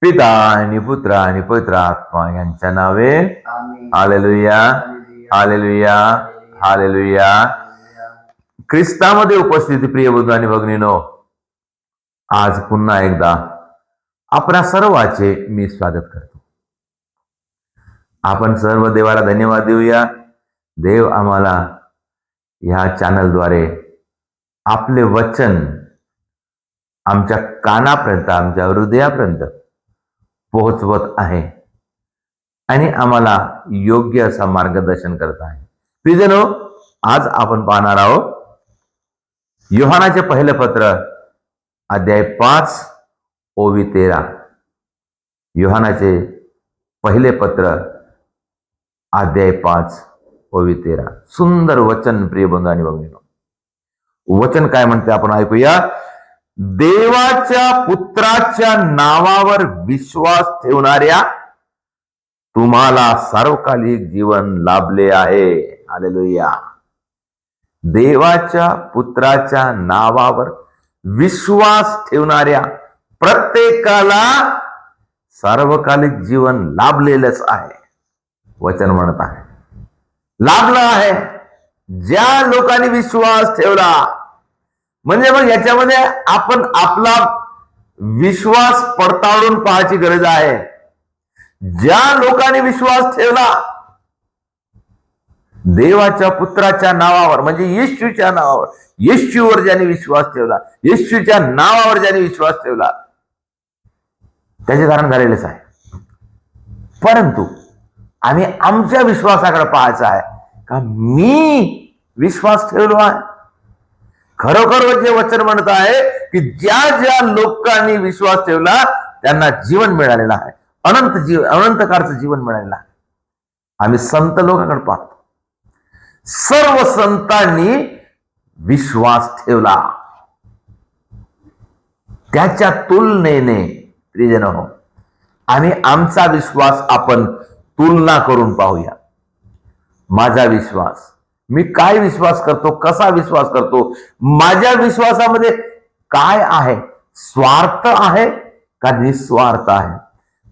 पिता आणि पुत्र आणि पवित्र आत्मा यांच्या नावे हालेलुया. हालेलुया. हालेलुया. ख्रिस्तामध्ये उपस्थिती प्रिय बंधू आणि भगिनीनो आज पुन्हा एकदा आपणा सर्वाचे मी स्वागत करतो. आपण सर्व देवाला धन्यवाद देऊया. देव आम्हाला ह्या चॅनलद्वारे आपले वचन आमच्या कानापर्यंत आमच्या हृदयापर्यंत पोहोचवत आहे. आणि आम्हाला योग्य असा मार्गदर्शन करत आहे. प्रिजनो आज आपण पाहणार आहोत योहानाचे पहिले पत्र अध्याय पाच ओवी तेरा. योहानाचे पहिले पत्र अध्याय पाच ओवी तेरा. सुंदर वचन प्रिय बंधू आणि भगिनीनो. वचन काय म्हणते आपण ऐकूया? देवाच्या पुत्राच्या नावावर विश्वास ठेवणाऱ्या तुम्हाला सार्वकालिक जीवन लाभले आहे. हालेलुया देवाच्या पुत्राच्या नावावर विश्वास ठेवणाऱ्या प्रत्येकाला सार्वकालिक जीवन लाभलेलंच आहे. वचन म्हणत आहे. लाभलं आहे. ज्या लोकांनी विश्वास ठेवला म्हणजे मग याच्यामध्ये आपण आपला विश्वास पडताळून पाहायची गरज आहे. ज्या लोकांनी विश्वास ठेवला देवाच्या पुत्राच्या नावावर म्हणजे येशूच्या नावावर येशूवर ज्याने विश्वास ठेवला येशूच्या नावावर ज्याने विश्वास ठेवला त्याचे कारण झालेलेच आहे. परंतु आम्ही आमच्या विश्वासाकडे पाहायचं आहे का मी विश्वास ठेवलो आहे? खरोखर जे वचन म्हणत आहे की ज्या ज्या लोकांनी विश्वास ठेवला त्यांना जीवन मिळालेलं आहे. अनंत जीव अनंत काळचं जीवन मिळालेलं आहे. आम्ही संत लोकांकडे पाहतो. सर्व संतांनी विश्वास ठेवला. त्याच्या तुलनेने प्रियजन हो आणि आमचा विश्वास आपण तुलना करून पाहूया. माझा विश्वास मी काय विश्वास करतो कसा विश्वास करतो माझ्या विश्वासामध्ये काय आहे? स्वार्थ आहे का निस्वार्थ आहे?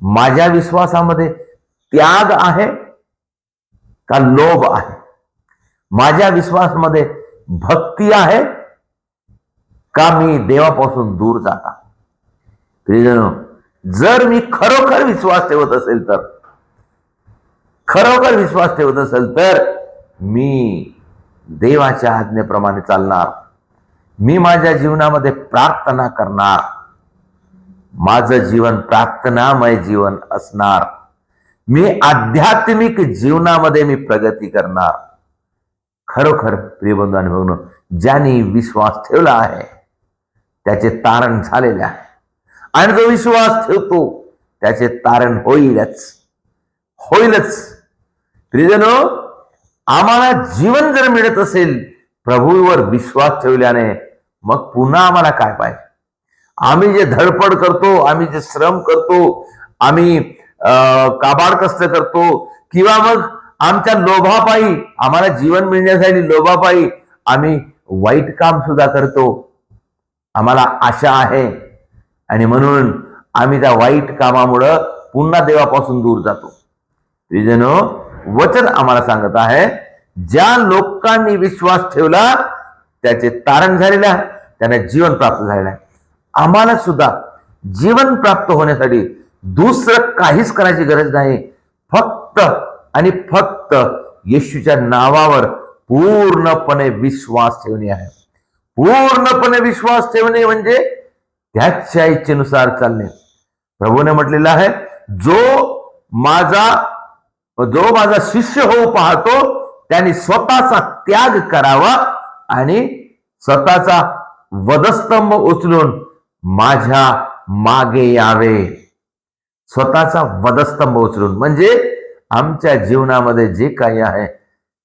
माझ्या विश्वासामध्ये त्याग आहे का लोभ आहे? माझ्या विश्वासामध्ये भक्ती आहे का मी देवापासून दूर जाता? प्रियजनो जर मी खरोखर विश्वास ठेवत असेल तर खरोखर विश्वास ठेवत असेल तर मी देवाच्या आज्ञेप्रमाणे चालणार. मी माझ्या जीवनामध्ये प्रार्थना करणार. माझं जीवन प्रार्थनामय जीवन असणार. मी आध्यात्मिक जीवनामध्ये मी प्रगती करणार. खरोखर प्रियबंधू आणि भगिनो ज्यांनी विश्वास ठेवला आहे त्याचे तारण झालेले आहे. आणि जो विश्वास ठेवतो त्याचे तारण होईलच. होईलच. प्रियजनो आम्हाला जीवन जर मिळत असेल प्रभूवर विश्वास ठेवल्याने मग पुन्हा आम्हाला काय पाहिजे? आम्ही जे धडपड करतो आम्ही जे श्रम करतो आम्ही अं, काबाड कष्ट करतो किंवा मग आमच्या लोभापायी आम्हाला जीवन मिळण्यासाठी लोभापायी आम्ही वाईट काम सुद्धा करतो. आम्हाला आशा आहे. आणि म्हणून आम्ही त्या वाईट कामामुळं पुन्हा देवापासून दूर जातो. प्रियजनो वचन आम्हाला सांगत आहे. ज्या लोकांनी विश्वास ठेवला त्याचे तारण झालेले आहे. त्यांना जीवन प्राप्त झालेलं आहे. आम्हाला सुद्धा जीवन प्राप्त होण्यासाठी दुसरं काहीच करायची गरज नाही. फक्त आणि फक्त येशूच्या नावावर पूर्णपणे विश्वास ठेवणे आहे. पूर्णपणे विश्वास ठेवणे म्हणजे त्याच्या इच्छेनुसार चालणे. प्रभूने म्हटलेलं आहे जो माझा जो माझा शिष्य होऊ पाहतो त्याने स्वतःचा त्याग करावा आणि स्वतःचा वधस्तंभ उचलून माझ्या मागे यावे. स्वतःचा वधस्तंभ उचलून. म्हणजे आमच्या जीवनामध्ये जे काही आहे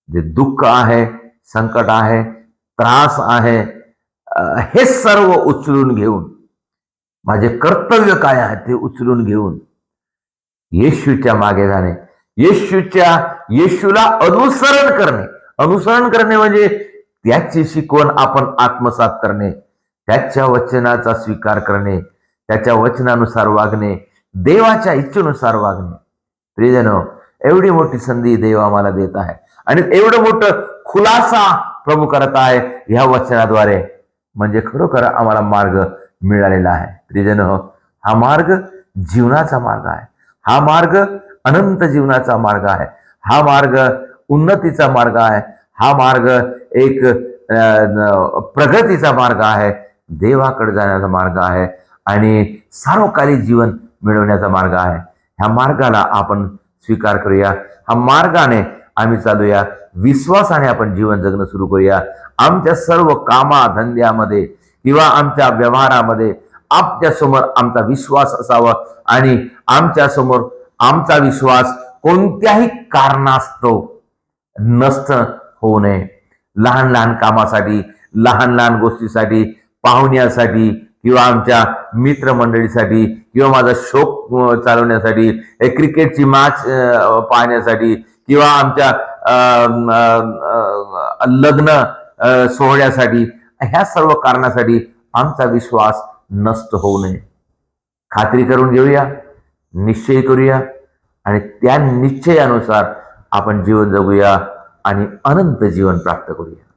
जे दुःख आहे संकट आहे त्रास आहे हे सर्व उचलून घेऊन माझे कर्तव्य काय आहे ते उचलून घेऊन येशूच्या मागे जाणे. येशूच्या येशूला अनुसरण करणे. अनुसरण करणे म्हणजे त्याची शिकवण आपण आत्मसात करणे त्याच्या वचनाचा स्वीकार करणे त्याच्या वचनानुसार वागणे देवाच्या इच्छेनुसार वागणे. प्रियजन एवढी मोठी संधी देव आम्हाला देत आहे. आणि एवढं मोठं खुलासा प्रभू करत आहे ह्या वचनाद्वारे. म्हणजे खरोखर आम्हाला मार्ग मिळालेला आहे. प्रियजन हा मार्ग जीवनाचा मार्ग आहे. हा मार्ग अनंत जीवनाचा मार्ग आहे. हा मार्ग उन्नतीचा मार्ग आहे. हा मार्ग एक प्रगतीचा मार्ग आहे. देवाकडे जाण्याचा मार्ग आहे आणि सार्वकालिक जीवन मिळवण्याचा मार्ग आहे. ह्या मार्गाला आपण स्वीकार करूया. हा मार्गाने आम्ही चालूया. विश्वासाने आपण जीवन जगणं सुरू करूया. आमच्या सर्व कामा धंद्यामध्ये किंवा आमच्या व्यवहारामध्ये आपल्यासमोर आमचा विश्वास असावा आणि आमच्यासमोर आमचा विश्वास कोणत्याही कारणास्तव नष्ट होऊ नये. लहान लहान कामासाठी लहान लहान गोष्टीसाठी पाहुण्यासाठी किंवा आमच्या मित्रमंडळीसाठी किंवा माझा शोक चालवण्यासाठी क्रिकेटची मॅच पाहण्यासाठी किंवा आमच्या लग्न सोहळ्यासाठी ह्या सर्व कारणासाठी आमचा विश्वास नष्ट होऊ नये. खात्री करून घेऊया. निश्चय करूया आणि त्या निश्चयानुसार आपण जीवन जगूया आणि अनंत जीवन प्राप्त करूया.